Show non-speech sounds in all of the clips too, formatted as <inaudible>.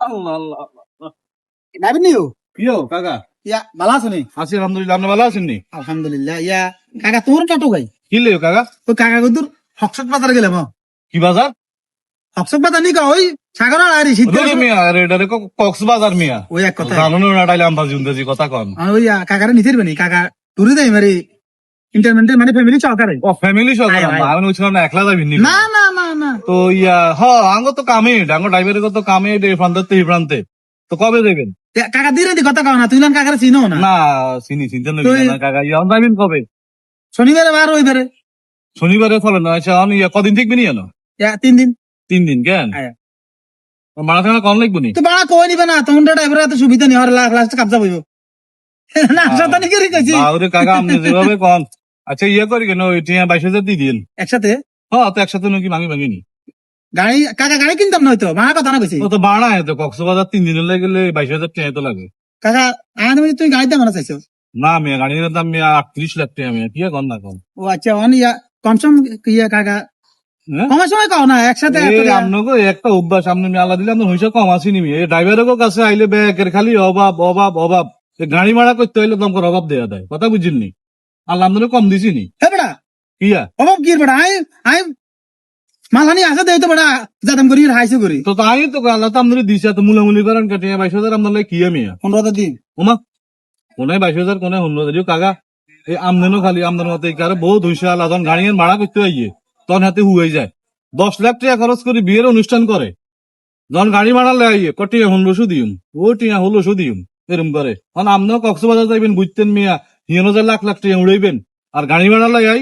আল্লাহ আল্লাহ আল্লাহ। নাবিন নিও কিও কাকা। ইয়া ভালো আছো নি? আছি আলহামদুলিল্লাহ আপনি ভালো আছেন আলহামদুলিল্লাহ ইয়া কাকা তোর টাটো গাই কি লেও কাকা? ওই কাকা কদুর হকসক বাজার গেলাম কি বাজার? হকসক বাজার নি কা ওই সাগর আর রোগে মিয়া আরে এটা কক্সবাজার মিয়া। ওই এক কথা জানো না আম বাজি কথা কন। ওই কাকারে নিতে পারি কাকা টুরি দেয় মারি। ইন্টারমেন্টের মানে ফ্যামিলি চকারে ও ফ্যামিলি সহ আয়, আয়। আমি বলছিলাম না একলা যাবি না না না না। তো ইয়া হ আঙ্গ তো কামে ডাঙ্গ ড্রাইভারের তো কামে এই প্রান্তে এই প্রান্তে। তো কবে দেবেন কাকা দিয়ে দি কথা কও না তুই না কাকারে চিনো না। না চিনি চিন্তা নেই না কাকা ইয়া যাবেন কবে? শনিবারে বার ওইবারে শনিবারে চলে না আচ্ছা আমি ইয়া কদিন থাকবি নি জানো ইয়া, তিন দিন। তিন দিন কেন? থাকা কম লাগবো নি? তো বাড়া কই নিবে না তখন ড্রাইভার এত সুবিধা নি হর লাখ লাখ কাবজা বইব। <laughs> না সাথে কাকা আপনি যেভাবে <laughs> কন আচ্ছা ইয়ে করি কেন? টিয়া বাইশ হাজার দিয়ে দিন একসাথে? হ্যাঁ তো একসাথে নাকি ভাঙি ভাঙিনি গাড়ি কাকা গাড়ি কিনতাম না হয়তো ভাড়া কথা না কইছি। ও তো বাড়া তো কক্সবাজার তিন দিনের লেগে গেলে বাইশ হাজার টাকা তো লাগে। কাকা আয় তুমি তুই গাড়ি দাম না চাইছো? না মেয়ে গাড়ির দাম মেয়ে আটত্রিশ লাখ টাকা মেয়ে। কি কন না কন ও আচ্ছা অন ইয়া কমসম ইয়া কাকা? হ্যাঁ? কমার সময় কও না একসাথে এত এই টাকা। আপনাকে একটা অভ্যাস আপনি মেলা দিলে আপনার হইসা কম আসিনি মেয়ে। ড্রাইভারের কাছে আইলে ব্যাগের খালি অভাব অভাব অভাব। এ গাড়ি ভাড়া করতে হইলে তোমাকে অভাব দেওয়া দেয়। কথা বুঝিনি আল্লাহ কম দিছি নি। হে বেটা কিয়া? অভাব কি বেটা আই আই মালহানি আছে দেই তো বেটা যাতাম করি হাইছে করি। তো তাই তো আল্লাহ তো আপনার দিছে তো মুলামুলি করেন কাটিয়ে বাইশ হাজার দিন। ওমা কোনে বাইশ হাজার কোনে কাকা এই আমদানো খালি আমদান মতো কারে বহুত হইছে আল্লাহ তখন ভাড়া করতে আইয়ে তখন হাতে হুয়ে যায়। দশ লাখ টাকা খরচ করে বিয়ের অনুষ্ঠান করে। যখন গাড়ি ভাড়া লে আইয়ে কটিয়া হুন্ড্রোশো দিম ও টিয়া ষোলোশো দিম এরম করে। আমরাও কক্সবাজার যাইবেন বুঝতেন মিয়া হিয়ানো যে লাখ লাখ টাকা উড়াইবেন আর গাড়ি ভাড়া লাই আই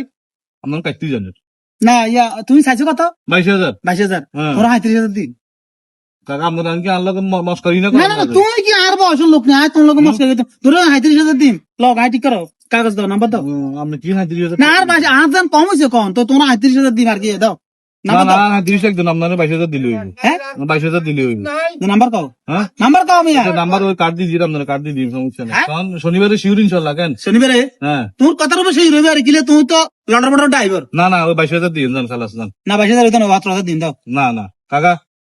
আপনার কাটতে জানেন না ইয়া তুমি চাইছো কত? বাইশ হাজার। বাইশ হাজার? হ্যাঁ। তোর হাইত্রিশ হাজার দিন। কাকা আপনার কি? আল্লাহ মস্কারি না না না না, তুমি কি আর বয়সের লোক নেই তোমার লোক মস্কার তোর হাইত্রিশ হাজার দিন। লগ হাই ঠিক করো। কাগজ দাও নাম্বার দাও। আপনি কি হাজির হাজার না আর বাইশ আর কম হয়েছে কম তো তোমার হাইত্রিশ হাজার দিন আর কি দাও। না নাম্বার না দাও না তিরিশ লাখ দিন আপনার বাইশ হাজার দিলে হইব। হ্যাঁ বাইশ হাজার দিলে হইব। নাম্বার কও হ্যাঁ? নাম্বার কও আমি আচ্ছা, নাম্বার ওই কার্ড দিয়ে দিলাম আপনার কার্ড দিয়ে দিন সমস্যা নেই। হ্যাঁ? কারণ শনিবারে শিউর ইনশাল্লাহ কেন? শনিবারে? হ্যাঁ। তোর কথার উপর সেই রবি আর কিলে তুমি তো লন্ডর বড় ড্রাইভার। না না ওই বাইশ হাজার দিন যান খালাস যান। না বাইশ হাজার না বাহাত্তর হাজার দিন দাও। না না। কাকা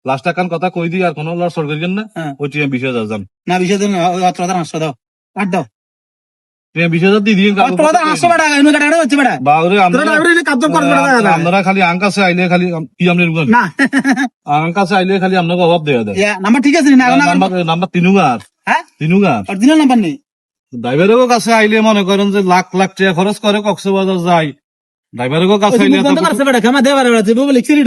লাস্ট টাকার কথা কই দিই আর কোনো করেন না? হ্যাঁ। ওই বিশ হাজার যান। না বিশ হাজার ওই হাজার আটশো দাও। কাট দাও। খালি আইলে খালি কি না আইলে খালি আপনাকে অভাব দেওয়া দেয় নাম্বার ঠিক আছে নাম্বার তিনুগার তিনুগার অরিজিনাল নাম্বার নেই ড্রাইভারের কাছে আইলে মনে করেন যে লাখ লাখ টাকা খরচ করে কক্সবাজার যায় ড্রাইভারের কাছে আইলে বেটা দেবার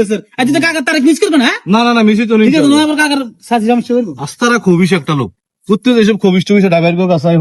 স্যার আজ তো তারিখ মিস করবে না? না না না মিশি তো ঠিক আছে নিশ্চয় তোমার কাকার সাথে সমস্যা করব আস্তারা খবিস একটা লোক প্রত্যেক এসব ড্রাইভারের কাছে আই